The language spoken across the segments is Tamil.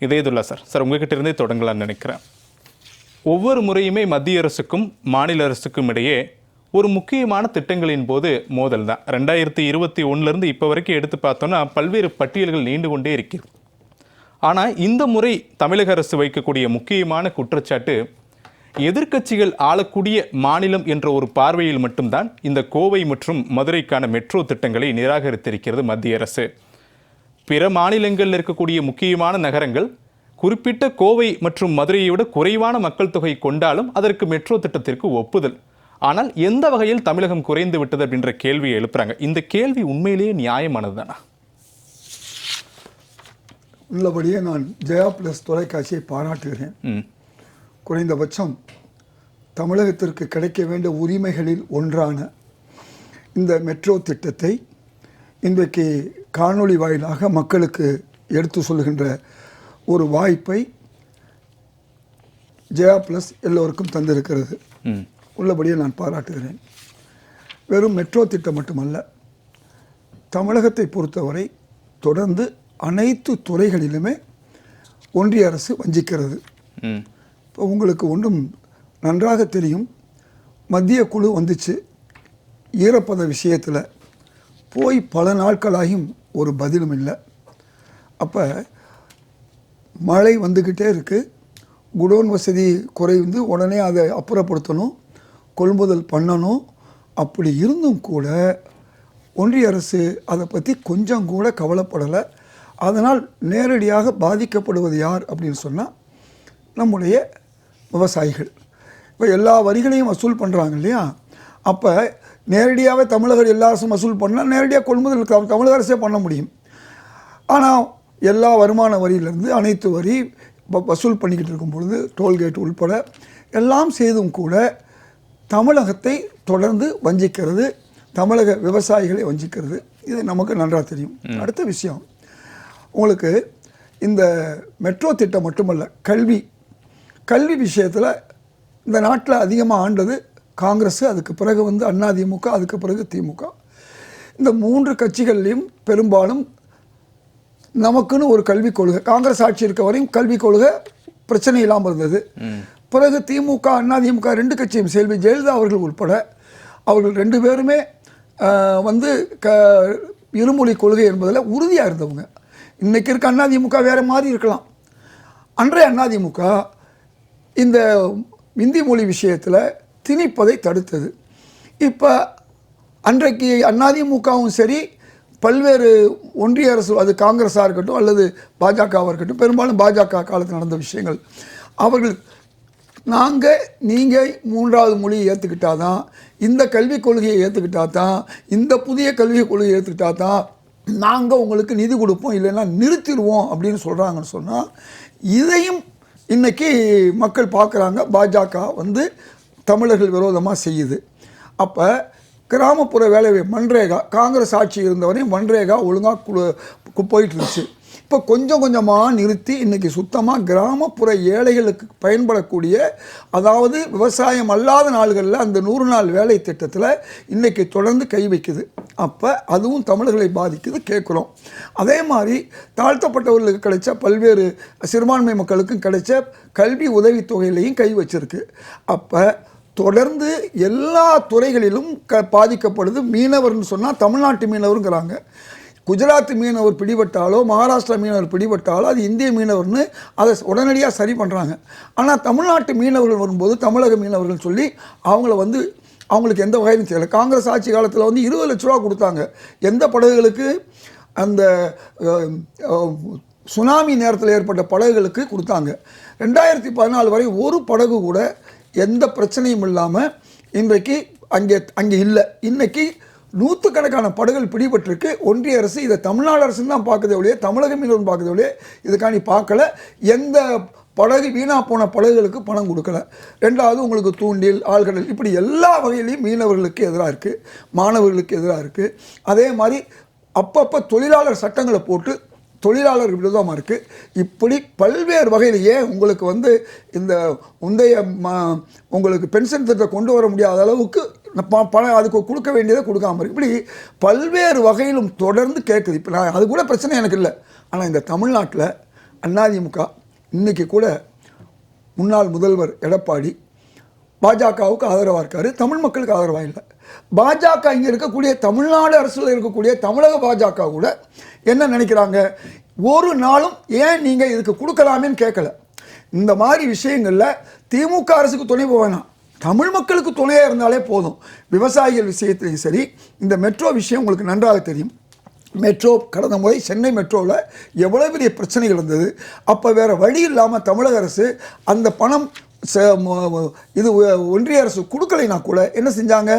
இதயதுல்லா சார். சார் உங்ககிட்ட இருந்தே தொடங்கலாம்னு நினைக்கிறேன். ஒவ்வொரு முறையுமே மத்திய அரசுக்கும் மாநில அரசுக்கும் இடையே ஒரு முக்கியமான திட்டங்களின் போது மோதல் தான். ரெண்டாயிரத்தி இருபத்தி ஒன்றுலேருந்து இப்போ வரைக்கும் எடுத்து பார்த்தோன்னா பல்வேறு பட்டியல்கள் நீண்டு கொண்டே இருக்கிறது. ஆனால் இந்த முறை தமிழக அரசு வைக்கக்கூடிய முக்கியமான குற்றச்சாட்டு எதிர்க்கட்சிகள் ஆளக்கூடிய மாநிலம் என்ற ஒரு பார்வையில் மட்டும்தான் இந்த கோவை மற்றும் மதுரைக்கான மெட்ரோ திட்டங்களை நிராகரித்திருக்கிறது மத்திய அரசு. பிற மாநிலங்களில் இருக்கக்கூடிய முக்கியமான நகரங்கள் குறிப்பிட்ட கோவை மற்றும் மதுரையை விட குறைவான மக்கள் தொகை கொண்டாலும் அதற்கு மெட்ரோ திட்டத்திற்கு ஒப்புதல். ஆனால் எந்த வகையில் தமிழகம் குறைந்து விட்டது அப்படின்ற கேள்வியை எழுப்புறாங்க. இந்த கேள்வி உண்மையிலேயே நியாயமானது தானா உள்ளபடியே நான் ஜெயா பிளஸ் தொலைக்காட்சியை பாராட்டுகிறேன். குறைந்தபட்சம் தமிழகத்திற்கு கிடைக்க வேண்டிய உரிமைகளில் ஒன்றான இந்த மெட்ரோ திட்டத்தை இன்றைக்கு காணொளி வாயிலாக மக்களுக்கு எடுத்து சொல்கின்ற ஒரு வாய்ப்பை ஜெயா ப்ளஸ் எல்லோருக்கும் தந்திருக்கிறது. உள்ளபடியே நான் பாராட்டுகிறேன். வெறும் மெட்ரோ திட்டம் மட்டுமல்ல தமிழகத்தை பொறுத்தவரை தொடர்ந்து அனைத்து துறைகளிலுமே ஒன்றிய அரசு வஞ்சிக்கிறது. இப்போ உங்களுக்கு ஒன்றும் நன்றாக தெரியும் மத்திய குழு வந்துச்சு ஈரப்பத விஷயத்தில். போய் பல நாட்களாகியும் ஒரு பதிலும் இல்லை. அப்போ மழை வந்துக்கிட்டே இருக்குது குடோன் வசதி குறைந்து உடனே அதை அப்புறப்படுத்தணும். கொள்முதல் பண்ணணும். அப்படி இருந்தும் கூட ஒன்றிய அரசு அதை பற்றி கொஞ்சம் கூட கவலைப்படலை. அதனால் நேரடியாக பாதிக்கப்படுவது யார் அப்படின்னு சொன்னால் நம்முடைய விவசாயிகள். இப்போ எல்லா வரிகளையும் வசூல் பண்ணுறாங்க இல்லையா? அப்போ நேரடியாகவே தமிழகர் எல்லா அரசும் வசூல் பண்ணால் நேரடியாக கொள்முதல் தமிழக அரசே பண்ண முடியும். ஆனால் எல்லா வருமான வரியிலிருந்து அனைத்து வரி வசூல் பண்ணிக்கிட்டு இருக்கும் பொழுது டோல்கேட் உள்பட எல்லாம் செய்தும் கூட தமிழகத்தை தொடர்ந்து வஞ்சிக்கிறது தமிழக விவசாயிகளை வஞ்சிக்கிறது. இது நமக்கு நன்றாக தெரியும். அடுத்த விஷயம். உங்களுக்கு இந்த மெட்ரோ திட்டம் மட்டுமல்ல கல்வி. கல்வி விஷயத்தில் இந்த நாட்டில் அதிகமாக ஆண்டது காங்கிரஸ் அதுக்கு பிறகு வந்து அதிமுக அதுக்கு பிறகு திமுக. இந்த மூன்று கட்சிகள்லையும் பெரும்பாலும் நமக்குன்னு ஒரு கல்விக் கொள்கை காங்கிரஸ் ஆட்சி இருக்க வரையும் கல்விக் கொள்கை பிரச்சனை இல்லாமல் இருந்தது. பிறகு திமுக அதிமுக ரெண்டு கட்சியும் செல்வி ஜெயலலிதா அவர்கள் உட்பட அவர்கள் ரெண்டு பேருமே வந்து க இருமொழி கொள்கை என்பதில் உறுதியாக இருந்தவங்க. இன்னைக்கு இருக்க அதிமுக வேறு மாதிரி இருக்கலாம். அன்றைய அதிமுக இந்த இந்தி மொழி விஷயத்தில் திணிப்பதை தடுத்தது. இப்போ அன்றைக்கு அதிமுகவும் சரி பல்வேறு ஒன்றிய அரசு அது காங்கிரஸாக இருக்கட்டும் அல்லது பாஜகவாக இருக்கட்டும் பெரும்பாலும் பாஜக காலத்தில் நடந்த விஷயங்கள். அவர்கள் நாங்கள் நீங்கள் மூன்றாவது மொழியை ஏற்றுக்கிட்டா தான் இந்த கல்விக் கொள்கையை ஏற்றுக்கிட்டா தான் இந்த புதிய கல்விக் கொள்கையை ஏற்றுக்கிட்டா தான் நாங்கள் உங்களுக்கு நிதி கொடுப்போம் இல்லைன்னா நிறுத்திடுவோம் அப்படின்னு சொல்கிறாங்கன்னு சொன்னால் இதையும் இன்னைக்கு மக்கள் பார்க்குறாங்க. பாஜக வந்து தமிழர்கள் விரோதமாக செய்யுது. அப்போ கிராமப்புற வேலை மன்ரேகா காங்கிரஸ் ஆட்சி இருந்தவரையும் மன்ரேகா ஒழுங்காக போயிட்டு இருந்துச்சு இப்போ கொஞ்சம் கொஞ்சமாக நிறுத்தி இன்றைக்கி சுத்தமாக கிராமப்புற ஏழைகளுக்கு பயன்படக்கூடிய அதாவது விவசாயம் அல்லாத நாள்களில் அந்த நூறு நாள் வேலை திட்டத்தில் இன்றைக்கி தொடர்ந்து கை வைக்குது. அப்போ அதுவும் தமிழர்களை பாதிக்குது கேட்குறோம் அதே மாதிரி தாழ்த்தப்பட்டவர்களுக்கு கிடைச்ச பல்வேறு சிறுபான்மை மக்களுக்கும் கிடைச்ச கல்வி உதவித்தொகையிலையும் கை வச்சிருக்கு. அப்போ தொடர்ந்து எல்லா துறைகளிலும் க பாதிக்கப்படுது. மீனவர்னு சொன்னால் தமிழ்நாட்டு மீனவருங்கிறாங்க. குஜராத் மீனவர் பிடிபட்டாலோ மகாராஷ்டிரா மீனவர் பிடிபட்டாலோ அது இந்திய மீனவர்னு அதை உடனடியாக சரி பண்ணுறாங்க ஆனால் தமிழ்நாட்டு மீனவர்கள் வரும்போது தமிழக மீனவர்கள் சொல்லி அவங்கள வந்து அவங்களுக்கு எந்த வகையிலும் செய்யலை. காங்கிரஸ் ஆட்சி காலத்தில் வந்து இருபது லட்ச ரூபா கொடுத்தாங்க. எந்த படகுகளுக்கு? அந்த சுனாமி நேரத்தில் ஏற்பட்ட படகுகளுக்கு கொடுத்தாங்க. ரெண்டாயிரத்தி பதினாலு வரை ஒரு படகு கூட எந்த பிரச்சனையும் இல்லாமல் இன்றைக்கு அங்கே அங்கே இல்லை. இன்றைக்கி நூற்றுக்கணக்கான படகுகள் பிடிபட்டிருக்கு. ஒன்றிய அரசு இதை தமிழ்நாடு அரசு தான் பார்க்குதே ஒழிய தமிழக மீனவன் பார்க்குதே ஒழிய இதுக்காண்டி பார்க்கல. எந்த படகு வீணாக போன படகுகளுக்கு பணம் கொடுக்கல. ரெண்டாவது உங்களுக்கு தூண்டில் ஆழ்கடல் இப்படி எல்லா வகையிலையும் மீனவர்களுக்கு எதிராக இருக்குது மாணவர்களுக்கு எதிராக இருக்குது அதே மாதிரி அப்பப்போ தொழிலாளர் சட்டங்களை போட்டு தொழிலாளர் விரோதமாக இருக்குது இப்படி பல்வேறு வகையிலேயே உங்களுக்கு வந்து இந்த முந்தைய உங்களுக்கு பென்ஷன் திட்டத்தை கொண்டு வர முடியாத அளவுக்கு ப- பணம் அதுக்கு கொடுக்க வேண்டியதை கொடுக்காம இருக்கு. இப்படி பல்வேறு வகையிலும் தொடர்ந்து கேட்குது இப்போ நான் அது கூட பிரச்சனை எனக்கு இல்லை. ஆனால் இந்த தமிழ்நாட்டில் அதிமுக இன்றைக்கி கூட முன்னாள் முதல்வர் எடப்பாடி பாஜகவுக்கு ஆதரவாக இருக்கார். தமிழ் மக்களுக்கு ஆதரவாக இல்லை. பாஜக இங்கே இருக்கக்கூடிய தமிழ்நாடு அரசில் இருக்கக்கூடிய தமிழக பாஜக கூட என்ன நினைக்கிறாங்க? ஒரு நாளும் ஏன் நீங்கள் இதுக்கு கொடுக்கலாமேன்னு கேட்கல. இந்த மாதிரி விஷயங்களில் திமுக அரசுக்கு துணை போவேணாம் தமிழ் மக்களுக்கு துணையாக இருந்தாலே போதும். விவசாயிகள் விஷயத்திலையும் சரி இந்த மெட்ரோ விஷயம் உங்களுக்கு நன்றாக தெரியும். மெட்ரோ கடந்த முறை சென்னை மெட்ரோவில் எவ்வளோ பெரிய பிரச்சனைகள் இருந்தது. அப்போ வேறு வழி இல்லாமல் தமிழக அரசு அந்த பணம் இது ஒன்றிய அரசு கொடுக்கலைனா கூட என்ன செஞ்சாங்க?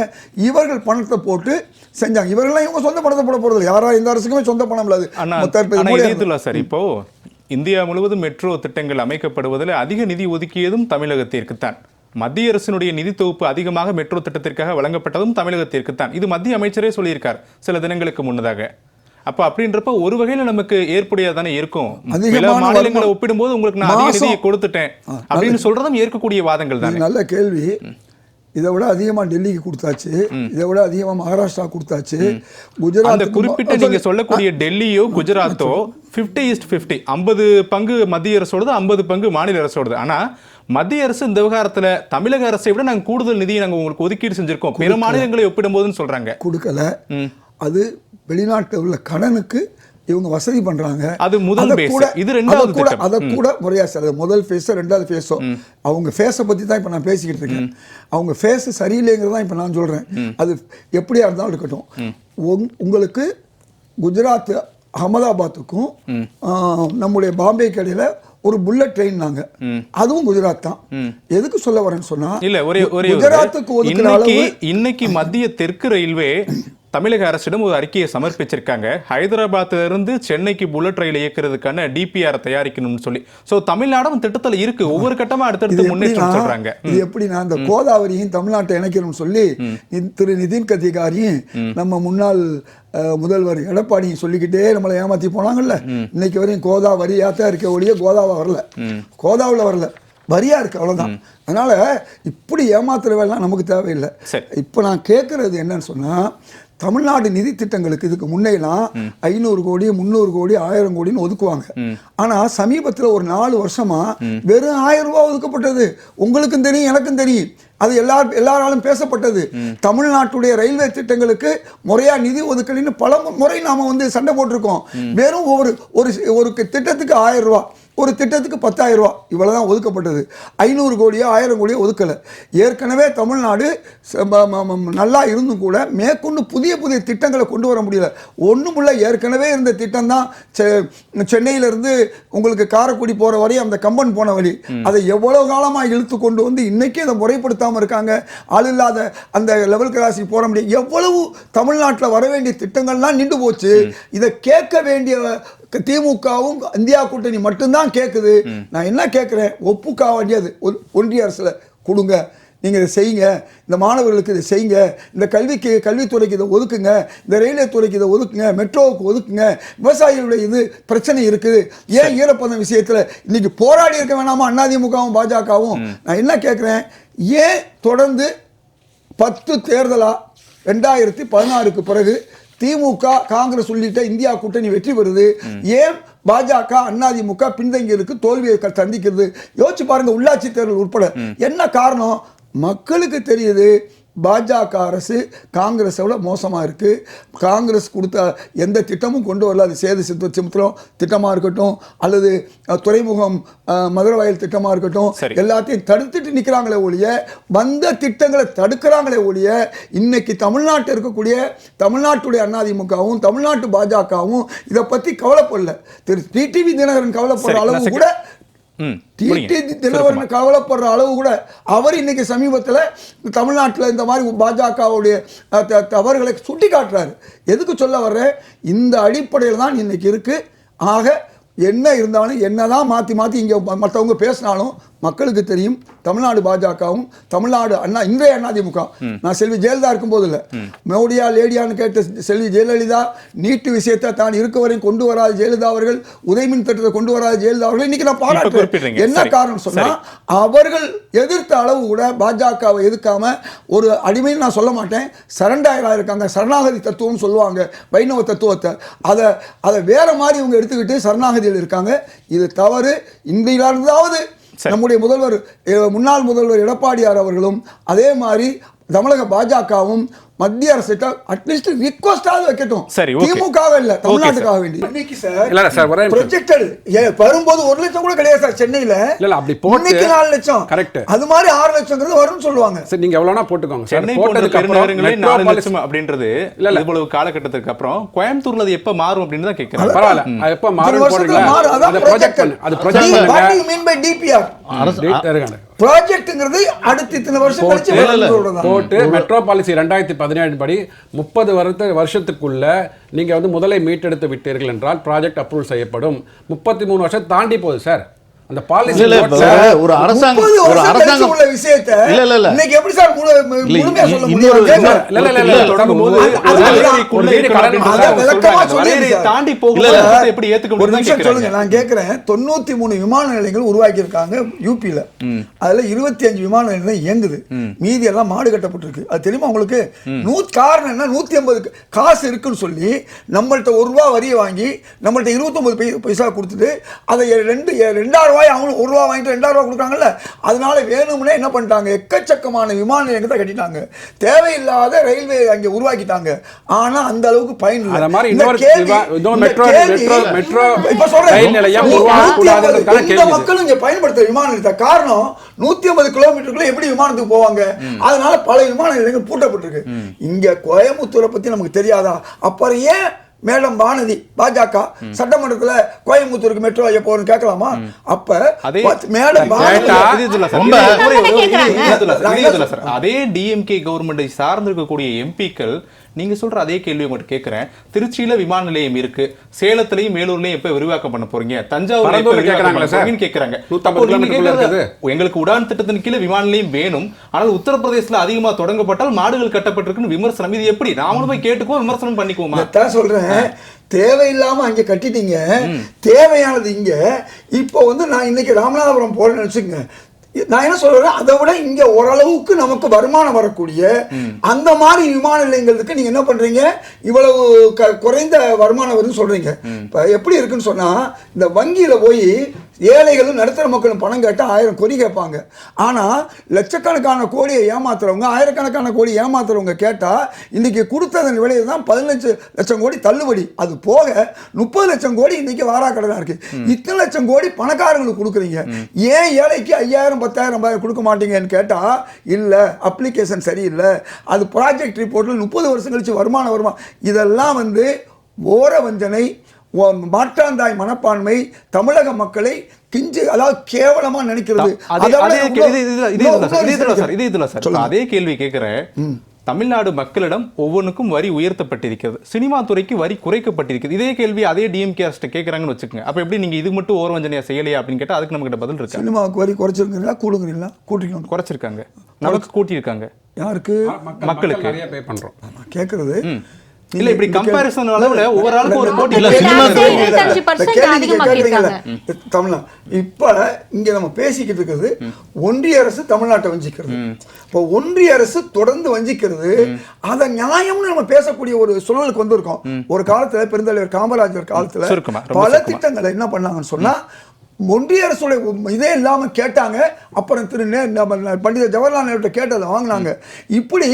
இவர்கள் பணத்தை போட்டு செஞ்சாங்க. இவர்கள்லாம் இவங்க சொந்த பணத்தை போட போகிறது யாரா இந்த அரசுக்குமே சொந்த பணம் இல்லாது சார். இப்போ இந்தியா முழுவதும் மெட்ரோ திட்டங்கள் அமைக்கப்படுவதில் அதிக நிதி ஒதுக்கியதும் தமிழகத்திற்குத்தான் மத்திய அரசினுடைய நிதி தொகுப்பு அதிகமாக மெட்ரோ திட்டத்திற்காக வழங்கப்பட்டதும் தமிழகத்திற்குத்தான் இது மத்திய அமைச்சரே சொல்லியிருக்கார் சில தினங்களுக்கு முன்னதாக. அப்ப அப்படின்றப்ப ஒரு வகையில நமக்கு ஏற்புடையது தானே இருக்கும் மாநிலங்களை. ஒப்பிடும்போது உங்களுக்கு நான் அதிக. நிதியை கொடுத்துட்டேன் அப்படின்னு சொல்றதும் ஏற்கக்கூடிய வாதங்கள் தானே. நல்ல கேள்வி. இதை விட அதிகமாக டெல்லிக்கு கொடுத்தாச்சு. இதை விட அதிகமாக மகாராஷ்டிரா கொடுத்தாச்சு. அந்த குஜராத் குறிப்பிட்ட நீங்க சொல்லக்கூடிய டெல்லியோ குஜராத்தோ 50 இஸ்ட் 50 ஐம்பது பங்கு மத்திய அரசோடது ஐம்பது பங்கு மாநில அரசோடது. ஆனா மத்திய அரசு இந்த விவகாரத்துல தமிழக அரசை விட நாங்க கூடுதல் நிதியை நாங்க உங்களுக்கு ஒதுக்கீடு செஞ்சிருக்கோம். பிற மாநிலங்களை ஒப்பிடும்போதுன்னு சொல்றாங்க. கொடுக்கல. அது வெளிநாட்டில் உள்ள கடனுக்கு இவங்க வசதி பண்றாங்க. அது முதல். கூட இது ரெண்டாவது கூட. அதை கூட முறையா சார் அது முதல் ஃபேஸோ ரெண்டாவது ஃபேஸோ அவங்க ஃபேஸை பத்தி தான் இப்போ நான் பேசிக்கிட்டு இருக்கேன். அவங்க ஃபேஸ் சரியில்லைங்கிறது தான் இப்போ நான் சொல்றேன். அது எப்படியா இருந்தாலும் இருக்கட்டும். உங்- உங்களுக்கு குஜராத் அகமதாபாத்துக்கும் நம்முடைய பாம்பேக்கு இடையில ஒரு புல்லட் ட்ரெயின் நாங்க. அதுவும் குஜராத் தான். எதுக்கு சொல்ல வரேன்னு சொன்னா இல்ல ஒரே ஒரே குஜராத்துக்கு இன்னைக்கு மத்திய தெற்கு ரயில்வே தமிழக அரசிடம் ஒரு அறிக்கையை சமர்ப்பிச்சிருக்காங்க. ஹைதராபாத்ல இருந்து சென்னைக்கு புல்லட் ரயில் இயக்குறதுக்கான டிபிஆர் தயாரிக்கணும்னு சொல்லி. சோ தமிழ்நாடும் திட்டத்துல இருக்கு. ஒவ்வொரு கட்டமா அடுத்தடுத்து முன்னேற்றம் சொல்றாங்க. இது எப்படின்னா இந்த கோதாவரியும் தமிழ்நாட்டை இணைக்கணும்னு சொல்லி திரு நிதின் கத்திகாரியும் நம்ம முன்னாள் முதல்வர் எடப்பாடியும் சொல்லிக்கிட்டே நம்மளை ஏமாத்தி போனாங்கல்ல. இன்னைக்கு வரையும் கோதாவரியா தான் இருக்க ஒழிய கோதாவா வரல. கோதாவில் வரல. வரியா இருக்கு அவ்வளவுதான். அதனால இப்படி ஏமாத்துற வேலைலாம் நமக்கு தேவையில்லை. இப்போ நான் கேட்கறது என்னன்னு சொன்னா தமிழ்நாடு நிதி திட்டங்களுக்கு இதுக்கு முன்னையெல்லாம் ஐநூறு கோடி முந்நூறு கோடி ஆயிரம் கோடின்னு ஒதுக்குவாங்க. ஆனா சமீபத்துல ஒரு நாலு வருஷமா வெறும் ஆயிரம் ரூபாய் ஒதுக்கப்பட்டது. உங்களுக்கும் தெரியும் எனக்கும் தெரியும். அது எல்லா எல்லாராலும் பேசப்பட்டது. தமிழ்நாட்டுடைய ரயில்வே திட்டங்களுக்கு முறையா நிதி ஒதுக்கலின்னு பல முறை நாம வந்து சண்டை போட்டிருக்கோம். வெறும் ஒரு ஒரு ஒரு திட்டத்துக்கு ஆயிரம் ரூபாய். ஒரு திட்டத்துக்கு பத்தாயிரம் ரூபா. இவ்வளவுதான் ஒதுக்கப்பட்டது. ஐநூறு கோடியோ ஆயிரம் கோடியோ ஒதுக்கலை. ஏற்கனவே தமிழ்நாடு நல்லா இருந்தும் கூட மேற்கொண்டு புதிய புதிய திட்டங்களை கொண்டு வர முடியல. ஒன்றும் இல்லை ஏற்கனவே இருந்த திட்டம் தான் சென்னையிலேருந்து உங்களுக்கு காரைக்குடி போகிற வரையும் அந்த கம்பன் போன வழி. அதை எவ்வளோ காலமாக இழுத்து கொண்டு வந்து இன்னைக்கு அதை முறைப்படுத்தாமல் இருக்காங்க. ஆள் இல்லாத அந்த லெவல் கிராசிங் போற முடியும் எவ்வளவு தமிழ்நாட்டில் வர வேண்டிய திட்டங்கள்லாம் நின்று போச்சு. இதை கேட்க வேண்டிய திமுகவும் இந்தியா கூட்டணி மட்டும்தான் கேட்குது நான் என்ன கேட்குறேன் ஒப்புக்கா வேண்டியது ஒன்றிய அரசில் கொடுங்க. நீங்கள் இதை செய்யுங்க. இந்த மாணவர்களுக்கு இதை செய்யுங்க. இந்த கல்விக்கு கல்வித்துறைக்கு இதை ஒதுக்குங்க. இந்த ரயில்வே துறைக்கு இதை ஒதுக்குங்க. மெட்ரோவுக்கு ஒதுக்குங்க. விவசாயிகளுடைய இது பிரச்சனை இருக்குது. ஏன் ஈரப்பதம் விஷயத்தில் இன்னைக்கு போராடி இருக்க வேணாமா? அதிமுகவும் பாஜகவும்? நான் என்ன கேட்குறேன் ஏன் தொடர்ந்து பத்து தேர்தலா? ரெண்டாயிரத்தி பதினாறுக்கு பிறகு திமுக காங்கிரஸ் உள்ளிட்ட இந்தியா கூட்டணி வெற்றி பெறுது. ஏன் பாஜக அதிமுக பின்தங்கி இருக்கு தோல்வியை சந்திக்கிறது? யோசிச்சு பாருங்க உள்ளாட்சி தேர்தல் உட்பட. என்ன காரணம்? மக்களுக்கு தெரியுது. பாஜக அரசு காங்கிரஸோட மோசமாக இருக்குது காங்கிரஸ் கொடுத்த எந்த திட்டமும் கொண்டு வரல. அது சேது சித்த சித்திரம் திட்டமாக இருக்கட்டும் அல்லது துறைமுகம் அஹ், மதுரை வயல் திட்டமாக இருக்கட்டும். எல்லாத்தையும் தடுத்துட்டு நிற்கிறாங்களே ஒழிய வந்த திட்டங்களை தடுக்கிறாங்களே ஒழிய இன்னைக்கு தமிழ்நாட்டில் இருக்கக்கூடிய தமிழ்நாட்டுடைய அதிமுகவும் தமிழ்நாட்டு பாஜகவும் இதை பற்றி கவலைப்படல. திரு டிடிவி தினகரன் கவலைப்படுற அளவு கூட ம் டிடி புரியுங்க. தினகரன் கவலைப்படுற அளவு கூட அவர் இன்னைக்கு சமீபத்தில் தமிழ்நாட்டில் இந்த மாதிரி பாஜகவுடைய தவறுகளை சுட்டி காட்டுறாரு எதுக்கு சொல்ல வர்றேன்? இந்த அடிப்படையில் தான் இன்னைக்கு இருக்கு. ஆக என்ன இருந்தாலும் என்னதான் மாற்றி மாற்றி இங்கே மற்றவங்க பேசினாலும் மக்களுக்கு தெரியும். தமிழ்நாடு பாஜகவும் தமிழ்நாடு அண்ணா இன்றைய அதிமுக நான் செல்வி ஜெயலலிதா இருக்கும்போது இல்ல மோடியா லேடியான்னு கேட்ட செல்வி ஜெயலலிதா நீட்டு விஷயத்தை தான் இருக்க வரையும் கொண்டு வராத ஜெயலலிதா அவர்கள் உதயமின் திட்டத்தை கொண்டு வராத ஜெயலலிதா அவர்கள். இன்னைக்கு நான் பாராட்டுறேன். என்ன. காரணம் சொன்னா அவர்கள் எதிர்த்த அளவு கூட பாஜகவை எதிர்க்காம ஒரு அடிமைன்னு நான் சொல்ல மாட்டேன். சரண்டாயரா இருக்காங்க. சரணாகதி தத்துவம் சொல்லுவாங்க. வைணவ தத்துவத்தை. அதை அதை வேற மாதிரி இவங்க எடுத்துக்கிட்டு சரணாகதியில் இருக்காங்க. இது தவறு. இந்தியிலிருந்தாவது. நம்முடைய முதல்வர் முன்னாள் முதல்வர் எடப்பாடியார் அவர்களும் அதே மாதிரி தமிழக பாஜகவும் மத்திய அரசிட்ட அட்லீஸ்ட் ரிக்வஸ்டாவது வைக்கட்டும். சரி, okay. திமுக இல்ல தமிழ்நாட்டுக்காக வேண்டி. இன்னைக்கு சார் இல்ல. ப்ரொஜெக்டட் வரும்போது ஒரு லட்சம் கூட கிடையாது சார் சென்னையில. இல்ல, இல்ல, அப்படி போட்டு- நாலு லட்சம். Correct. அது மாதிரி ஆறு லட்சம்ங்கிறது வரும்னு சொல்லுவாங்க. சரி நீங்க எவ்வளவுனா போட்டுக்கோங்க சென்னை போட்டதுக்கு அப்புறம் நாலு லட்சம் அப்படின்றது இல்ல, இல்ல. இவ்வளவு காலகட்டத்துக்கு அப்புறம் கோயம்புத்தூர்ல அது எப்ப மாறும் அப்படின்னு தான் கேட்கிறேன் பரவாயில்ல. எப்ப மாறும் போடுறீங்களா? அதை ப்ரொஜெக்ட். பண்ணு அது ப்ரொஜெக்ட் பண்ணுங்க. you mean by DPR? ப்ராஜெக்ட்ங்கிறது அடுத்த இத்தனை வருஷம் கழிச்சு போட்டு மெட்ரோ பாலிசி ரெண்டாயிரத்தி பதினேழு படி முப்பது வருத்த வருஷத்துக்குள்ள நீங்க வந்து முதலை மீட்டெடுத்து விட்டீர்கள் என்றால் ப்ராஜெக்ட் அப்ரூவல் செய்யப்படும். முப்பத்தி மூணு வருஷம் தாண்டி போகுது சார் அந்த பாலிசி ஒரு அரசாங்கம் ஒரு அரசாங்கம். உள்ள விஷயத்தை இல்ல இல்ல இல்ல. இன்னைக்கு எப்படி சார் முழுமையா சொல்ல முடியும்? இல்ல, இல்ல, இல்ல, இல்ல, தொடங்கும் போது அது- ஒரு அது- வரையறைக்குள்ள அது- இருக்கணும் அப்படின்னு அதை தான் விளக்கமா சொல்றாங்க. அந்த சொல்லிடுங்க வரையறையை சார். தாண்டி. போது எப்படி ஏத்துக்க ஒரு நிமிஷம் சொல்லுங்க. நான் கேட்கிறேன். தொண்ணூத்தி மூணு விமான நிலையங்கள் உருவாக்கி இருக்காங்க யூபியில அதுல இருபத்தி அஞ்சு விமான நிலையம் இயங்குது. மீதி எல்லாம் மாடு கட்டப்பட்டிருக்கு. அது தெரியுமா உங்களுக்கு? நூத் காரணம் என்ன? நூத்தி ஐம்பது காசு இருக்குன்னு சொல்லி நம்மள்ட்ட ஒரு ரூபா வரியை வாங்கி நம்மள்ட்ட இருபத்தொன்பது பை பைசா கொடுத்துட்டு அதை ரெண்டு ரெண்டாயிரம் ரூபாய் அவங்களும் ஒரு ரூபா வாங்கிட்டு ரெண்டாயிரம் ரூபாய் கொடுக்குறாங்கல்ல அதனால வேணும்னே என்ன பண்ணிட்டாங்க? எக்கச்சக்கமான விமான நிலையங்களை கட்டிட்டாங்க. தேவையில்லாத ரயில்வே அங்கே உருவாக்கிட்டாங்க. ஆனா அந்த அளவுக்கு பயன் மக்களும் இங்க பயன்படுத்த விமான நிலையத்தை காரணம் நூத்தி ஐம்பது கிலோமீட்டருக்குள்ள எப்படி விமானத்துக்கு போவாங்க? அதனால பல விமான நிலையங்கள் பூட்டப்பட்டிருக்கு. இங்க கோயம்புத்தூரை பத்தி நமக்கு தெரியாதா? அப்புறம் ஏன் மேடம் வானதி பாஜக சட்டமன்றத்துல கோயம்புத்தூருக்கு மெட்ரோ எப்போ வரும்னு கேட்கலாமா? அப்ப மேடம். அதே டிஎம்கே கவர்மெண்டை சார்ந்திருக்கக்கூடிய எம்பிக்கள் நீங்க சொல்ற அதே கேள்வி உங்கள்கிட்ட கேட்கிறேன் திருச்சியில விமான நிலையம் இருக்கு. சேலத்திலையும் மேலூர்லயும் எப்ப விரிவாக்கம் பண்ண போறீங்க? தஞ்சாவூர்ல எப்ப பரந்தூர்ல விரிவாக்கம் கேக்குறாங்களா பண்ண சார்? போறீங்கன்னு கேக்குறாங்க. 150 அப்போ நீங்க கிலோமீட்டருக்குள்ள கேக்குறது, எங்களுக்கு உடான் திட்டத்தின் கீழே விமான நிலையம் வேணும். ஆனால் உத்தரப்பிரதேசல அதிகமா தொடங்கப்பட்டால் மாடுகள் கட்டப்பட்டிருக்குன்னு விமர்சனம். இது எப்படி? நாமளும் போய் கேட்டுக்குவோம் விமர்சனம் பண்ணிக்குவோமா? சொல்றேன். தேவையில்லாம அங்க கட்டிட்டீங்க. தேவையானது இங்க. இப்போ வந்து நான் இன்னைக்கு ராமநாதபுரம் போறேன்னு வச்சுக்கோங்க நான் என்ன சொல்றேன் அதை விட இங்க ஓரளவுக்கு நமக்கு வருமானம் வரக்கூடிய அந்த மாதிரி விமான நிலையங்களுக்கு நீங்க என்ன பண்றீங்க? இவ்வளவு குறைந்த வருமானம் வருதுன்னு சொல்றீங்க. இப்ப எப்படி இருக்குன்னு சொன்னா இந்த வங்கியில போய் ஏழைகளும் நடுத்தர மக்களும் பணம் கேட்டா ஆயிரம் கொடி கேட்பாங்க. ஆனா லட்சக்கணக்கான கோடியை ஏமாத்துறவங்க ஆயிரக்கணக்கான கோடி ஏமாத்துறவங்க கேட்டா இன்னைக்கு கொடுத்ததன் விலையை தான் பதினஞ்சு லட்சம் கோடி தள்ளுபடி. அது போக முப்பது லட்சம் கோடி இன்னைக்கு வாராக்கடனா இருக்கு. இத்தனை லட்சம் கோடி பணக்காரங்களுக்கு கொடுக்குறீங்க. ஏன் ஏழைக்கு ஐயாயிரம் பத்தாயிரம் ரூபாய் கொடுக்க மாட்டீங்கன்னு கேட்டா இல்ல அப்ளிகேஷன் சரியில்லை. அது ப்ராஜெக்ட் ரிப்போர்ட்டில் முப்பது வருஷம் கழிச்சு வருமானம் வருமா? இதெல்லாம் வந்து ஓர வஞ்சனை மாற்றாந்தாய் மனப்பான்மை தமிழக மக்களை கிஞ்சு அதாவது கேவலமா நினைக்கிறது. அதே கேள்வி கேட்கிறேன் தமிழ்நாடு மக்களிடம் ஒவ்வொன்றுக்கும் வரி உயர்த்தப்பட்டிருக்கிறது. சினிமா துறைக்கு வரி குறைக்கப்பட்டிருக்கிறது. இதே கேள்வி அதே டிஎம்கே அரசு கேட்கறாங்கன்னு வச்சுக்கோங்க. அப்ப எப்படி நீங்க இது மட்டும் ஓரவஞ்சனையா செய்யலையா அப்படின்னு கேட்டா அதுக்கு நம்ம பதில் இருக்கா? சினிமாவுக்கு வரி குறைச்சிருக்கிறீங்களா? கூடுங்கிறீங்களா? கூட்டிக்கணும். குறைச்சிருக்காங்க. நமக்கு கூட்டியிருக்காங்க. யாருக்கு? மக்கள் மக்களுக்கு. நிறைய பே பண்றோம். நான் கேட்கறது இல்ல இப்படி கம்பாரிசன் அளவுல ஒவ்வொரு ஆளுக்கும் ஒரு போட்டி இல்ல, தமிழ்நா இப்ப இங்க நம்ம பேசிக்கிட்டு இருக்கிறது ஒன்றிய அரசு தமிழ்நாட்டை வஞ்சிக்கிறது. இப்போ ஒன்றிய அரசு தொடர்ந்து வஞ்சிக்கிறது அத நியாயம்னு நம்ம பேசக்கூடிய ஒரு சூழலுக்கு வந்திருக்கோம். ஒரு காலத்துல பெருந்தலைவர் காமராஜர் காலத்துல பல. திட்டங்களை என்ன பண்ணாங்கன்னு சொன்னா ஒன்றிய அரசுடைய இதே இல்லாம கேட்டாங்க. அப்புறம் திரு நம்ம பண்டித ஜவஹர்லால் நேரு கேட்டதை வாங்கினாங்க. இப்படி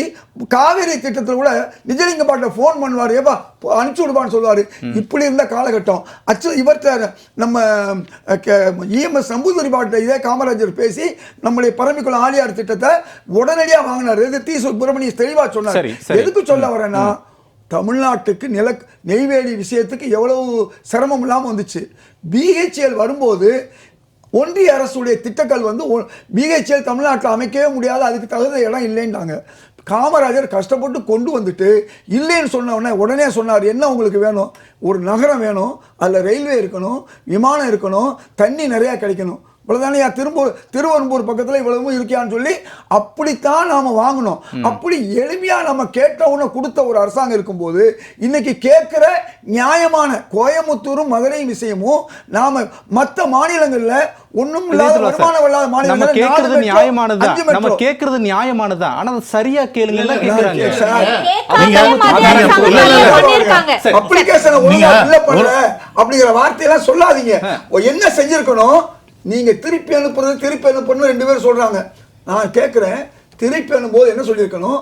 காவேரி திட்டத்தில் கூட நிஜலிங்க பாட்டை ஃபோன் பண்ணுவார். ஏப்பா அனுப்பிச்சு விடுவான்னு சொல்லுவார். இப்படி இருந்த காலகட்டம். அச்சு இவர்கிட்ட நம்ம இஎம்எஸ் நம்பூதிரி பாட்டை இதே காமராஜர் பேசி நம்முடைய பரம்பிக்குளம் ஆலியார் திட்டத்தை உடனடியாக வாங்கினார். இது தி சுப்பிரமணிய தெளிவாக சொன்னார். எதுக்கு சொல்ல வரேன்னா தமிழ்நாட்டுக்கு நில நெய்வேலி விஷயத்துக்கு எவ்வளவு சிரமம் இல்லாமல் வந்துச்சு. பிஹெச்எல் வரும்போது ஒன்றிய அரசுடைய திட்டங்கள் வந்து பிஹெச்எல் தமிழ்நாட்டில் அமைக்கவே முடியாது அதுக்கு தகுந்த இடம் இல்லைன்றாங்க. காமராஜர் கஷ்டப்பட்டு கொண்டு வந்துட்டு இல்லைன்னு சொன்ன உடனே உடனே சொன்னார் என்ன உங்களுக்கு வேணும்? ஒரு நகரம் வேணும் அதில் ரயில்வே இருக்கணும் விமானம் இருக்கணும் தண்ணி நிறையா கிடைக்கணும். இவ்வளவுதானே திரும்பூர் திருவெரும்பூர் பக்கத்துல இவ்வளவும் இருக்கியான்னு சொல்லி அப்படித்தான் நாம வாங்கணும். அப்படி எளிமையா நம்ம கேட்ட உடனே கொடுத்த ஒரு அரசாங்கம் இருக்கும்போது இன்னைக்கு கேட்கிற நியாயமான கோயமுத்தூரும் மதுரையும் விஷயமும் நாம மத்த மாநிலங்கள்ல ஒண்ணும் இல்லாத இல்ல. வருமானம் இல்லாத metro, நியாயமானதுதான் அஞ்சு நம்ம metro. கேக்குறது நியாயமானதுதான் ஆனா அது சரியா கேளுங்க தான் இல்ல, இல்ல, இல்ல. அப்ளிகேஷனை ஒழுங்கா ஃபில்அப் பண்ணல அப்படிங்கிற வார்த்தையெல்லாம் சொல்லாதீங்க. ஓ, என்ன செஞ்சிருக்கணும்? நீங்க திருப்பி அனுப்புறது திருப்பி அனுப்பணும் ரெண்டு பேரும் சொல்றாங்க. நான் கேட்கிறேன் திருப்பி அனுப்பும்போது என்ன சொல்லியிருக்கணும்?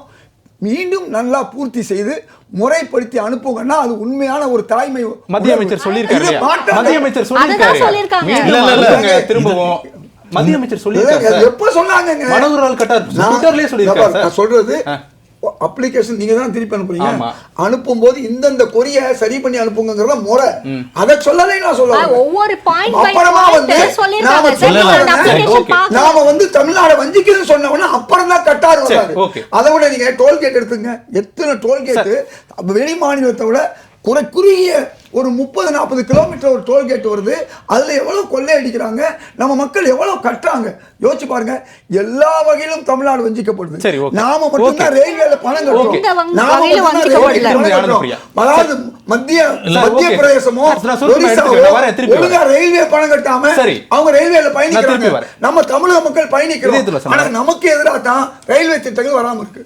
மீண்டும் நல்லா பூர்த்தி செய்து முறைப்படுத்தி அனுப்புங்கன்னா அது உண்மையான ஒரு தாய்மை மத்திய அமைச்சர் சொல்லியிருக்காரு. மத்திய அமைச்சர் சொல்லியிருக்காரு. திரும்பவும். மத்திய அமைச்சர் சார். எப்ப சொன்னாங்கங்க? மனோகர் கட்டார் சொல்லியிருக்காரு சொல்றது. அப்ளிகேஷன் நீங்க தான் திருப்பி அனுப்புறீங்க. அனுப்பும்போது இந்தந்த கொரிய சரி பண்ணி அனுப்புங்கிறத முறை. அதை சொல்லலை நான் சொல்ல ஆ, வரேன். ஒவ்வொரு அப்புறமா வந்து நாம. நாம வந்து தமிழ்நாடு வஞ்சிக்குதுன்னு சொன்ன உடனே அப்புறம் தான் கட்டார் okay. அதை விட நீங்க டோல்கேட் எடுத்துங்க. எத்தனை டோல்கேட் வெளி மாநிலத்தை விட குறை குறுகிய ஒரு முப்பது நாற்பது கிலோமீட்டர் ஒரு டோல்கேட் வருது. அதுல எவ்வளவு கொள்ளை அடிக்கிறாங்க? நம்ம மக்கள் எவ்வளவு கட்டுறாங்க? யோசிச்சு பாருங்க. எல்லா வகையிலும் தமிழ்நாடு வஞ்சிக்கப்படுது. நாம மட்டும்தான். ரயில்வேல பணம் கட்டுறோம். அதாவது மத்திய மத்திய. பிரதேசமோ ஒழுங்கா ரயில்வே பணம் கட்டாம. அவங்க ரயில்வேல பயணிக்கிறாங்க. நம்ம தமிழக மக்கள் பயணிக்கிறோம். ஆனா நமக்கு எதிராக தான் ரயில்வே திட்டங்கள் வராம இருக்கு.